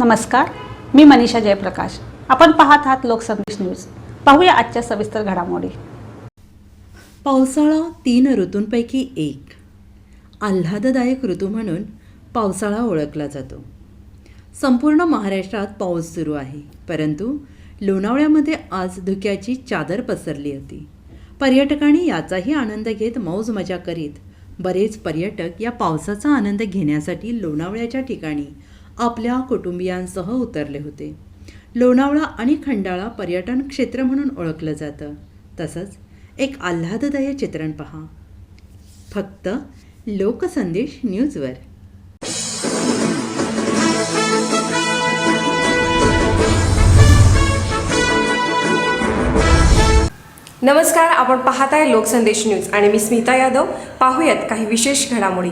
नमस्कार मी मनीषा जयप्रकाश. आपण पाहत आहात लोकसंदेश न्यूज. पाहूया आजच्या सविस्तर घडामोडी. पावसाळा तीन ऋतूंपैकी एक. आल्हाददायक ऋतू म्हणून पावसाळा ओळखला जातो. संपूर्ण महाराष्ट्रात पाऊस सुरू आहे परंतु लोणावळ्यामध्ये आज धुक्याची चादर पसरली होती. पर्यटकांनी याचाही आनंद घेत मौज मजा करीत बरेच पर्यटक या पावसाचा आनंद घेण्यासाठी लोणावळ्याच्या ठिकाणी आपल्या कुटुंबियांसह उतरले होते. लोणावळा आणि खंडाळा पर्यटन क्षेत्र म्हणून ओळखलं जातं. तसंच एक आल्हाददायक चित्रण पहा. फक्त लोकसंदेश न्यूजवर. नमस्कार आपण पाहत आहे लोकसंदेश न्यूज आणि मी स्मिता यादव. पाहूयात काही विशेष घडामोडी.